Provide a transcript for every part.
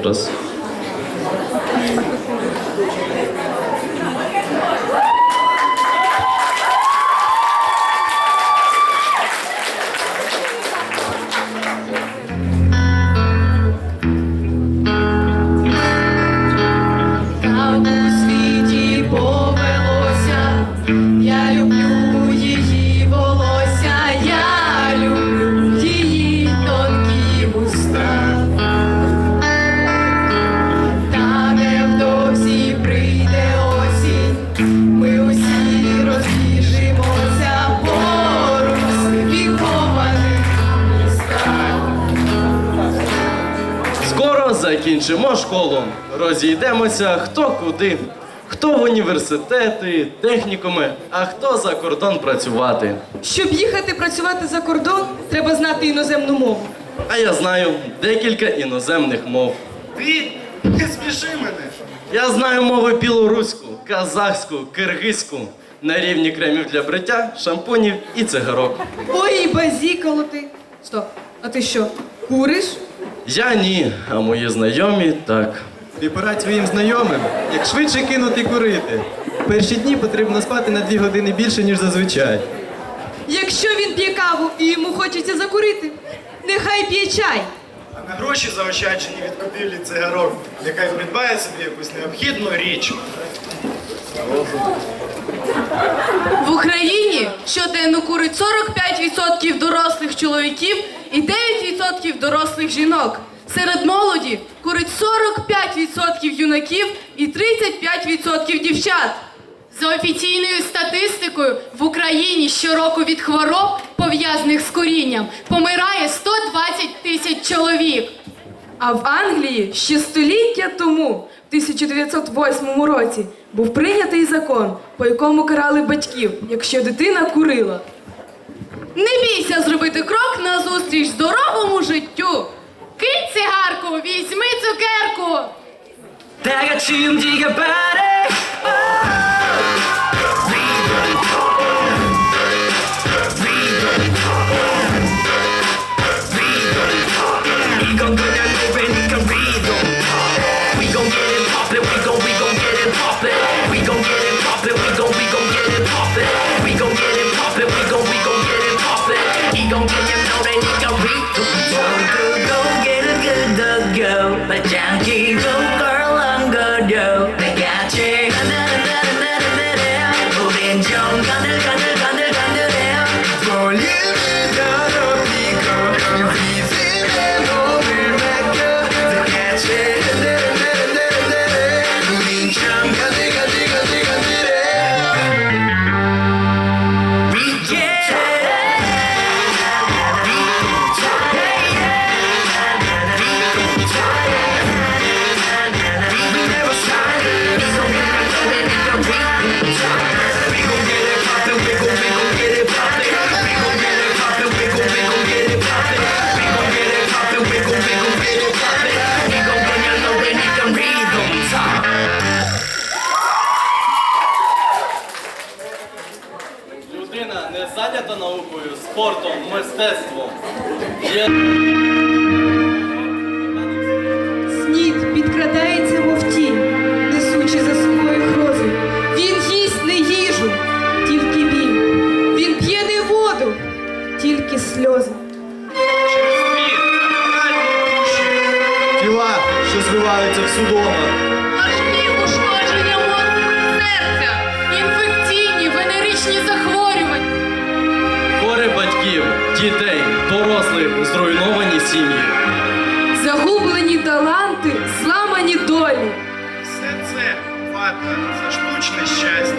പ്രസ് закінчимо школу. Розійдемося хто куди. Хто в університети, технікуми, а хто за кордон працювати. Щоб їхати працювати за кордон, треба знати іноземну мову. А я знаю декілька іноземних мов. Ти не сміши мене. Я знаю мови білоруську, казахську, киргизьку на рівні кремів для бриття, шампунів і цигарок. Ой, базікало ти. Стоп, а ти що, куриш? Я ні, а мої знайомі так. Ти порадь своїм знайомим, як швидше кинути курити. Перші дні потрібно спати на дві години більше, ніж зазвичай. Якщо він п'є каву і йому хочеться закурити, нехай п'є чай. А на гроші заощаджені від купівлі цигарок, нехай придбає собі якусь необхідну річ. В Україні щоденно курить 45% дорослих чоловіків і 9% дорослих жінок. Серед молоді курить 45% юнаків і 35% дівчат. За офіційною статистикою в Україні щороку від хвороб, пов'язаних з курінням, помирає 120 тисяч чоловік. А в Англії ще століття тому, в 1908 році, був прийнятий закон, по якому карали батьків, якщо дитина курила. Не бійся зробити крок назустріч здоровому життю. Кинь цигарку, візьми цукерку. There are two body. Спортом, мистецтвом. Є Снід підкрадається, мов тінь, несучи за собою грози. Він їсть не їжу, тільки біль. Він п'є не воду, тільки сльози. Тіла, що звиваються в судомах. Дорослих, зруйновані сім'ї. Загублені таланти, зламані долі. Все це вата за штучне щастя.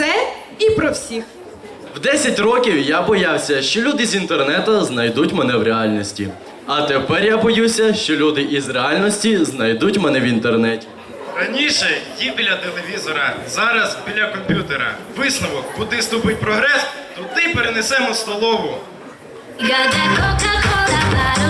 Все і про всіх. В 10 років я боявся, що люди з інтернету знайдуть мене в реальності. А тепер я боюся, що люди із реальності знайдуть мене в інтернеті. Раніше їв біля телевізора, зараз біля комп'ютера. Висновок, куди ступить прогрес, туди перенесемо столову. Got that Coca-Cola bottle,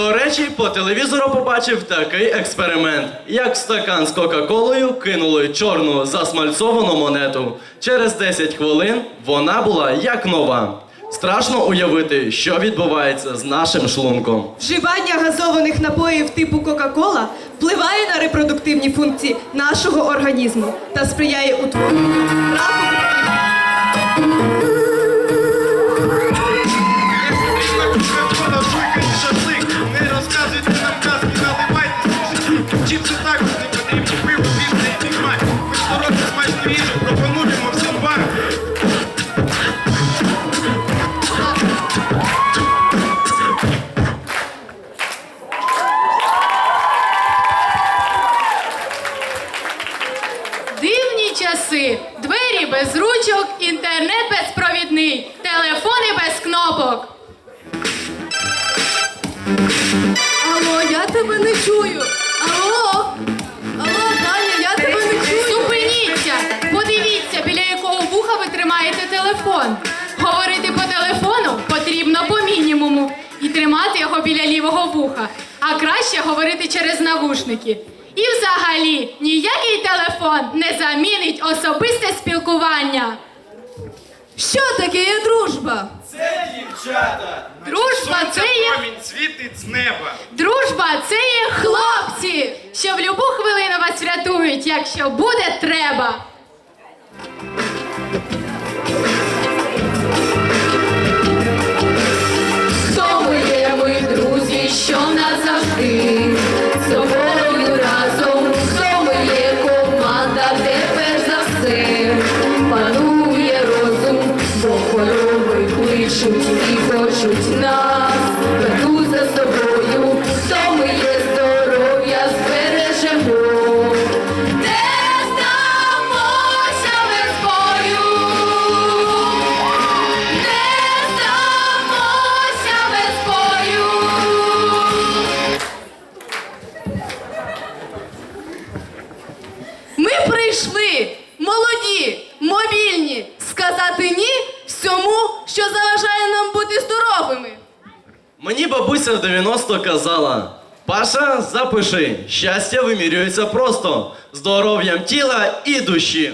До речі, по телевізору побачив такий експеримент. Як стакан з Кока-Колою кинули чорну засмальцовану монету. Через 10 хвилин вона була як нова. Страшно уявити, що відбувається з нашим шлунком. Вживання газованих напоїв типу Кока-Кола впливає на репродуктивні функції нашого організму та сприяє утворенню раку. Чіпси також не потрібні, пиво, піца і бігмай. Ми здоров'я смачну їжу пропонуємо всім вам. Дивні часи, двері без ручок, інтернет безпровідний, телефони без кнопок. Алло, я тебе не чую. Телефон. Говорити по телефону потрібно по мінімуму і тримати його біля лівого вуха, а краще говорити через навушники. І взагалі ніякий телефон не замінить особисте спілкування. Що таке є дружба? Дружба Сонця це є промінь світить з неба. дружба, це є хлопці, що в любу хвилину вас врятують, якщо буде треба. Мені бабуся в 90 казала: Паша, запиши, щастя вимірюється просто здоров'ям тіла і душі.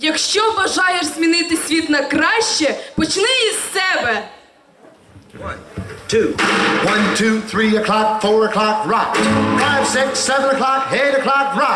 Якщо бажаєш змінити світ на краще, почни із себе. two. One, two, three o'clock, four o'clock, rock. Five, six, seven o'clock, eight o'clock, rock.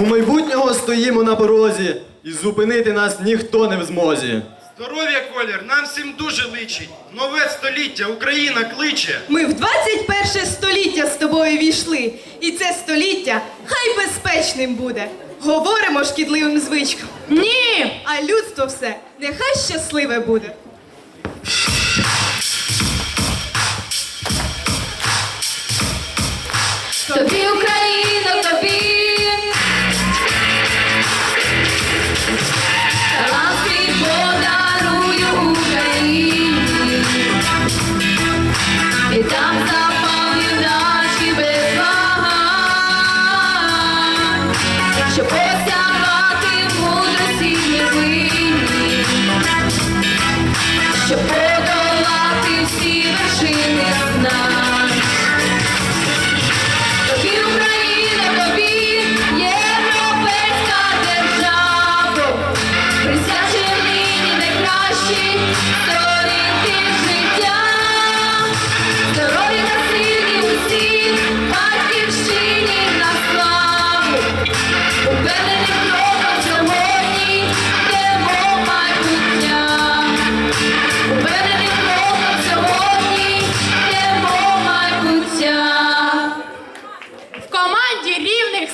У майбутнього стоїмо на порозі, і зупинити нас ніхто не в змозі. Здоров'я, колір, нам всім дуже личить. Нове століття, Україна кличе. Ми в 21 століття з тобою війшли, і це століття хай безпечним буде. Говоримо шкідливим звичкам, Ні! а людство все нехай щасливе буде.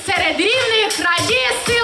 Серед рівних радіє сила.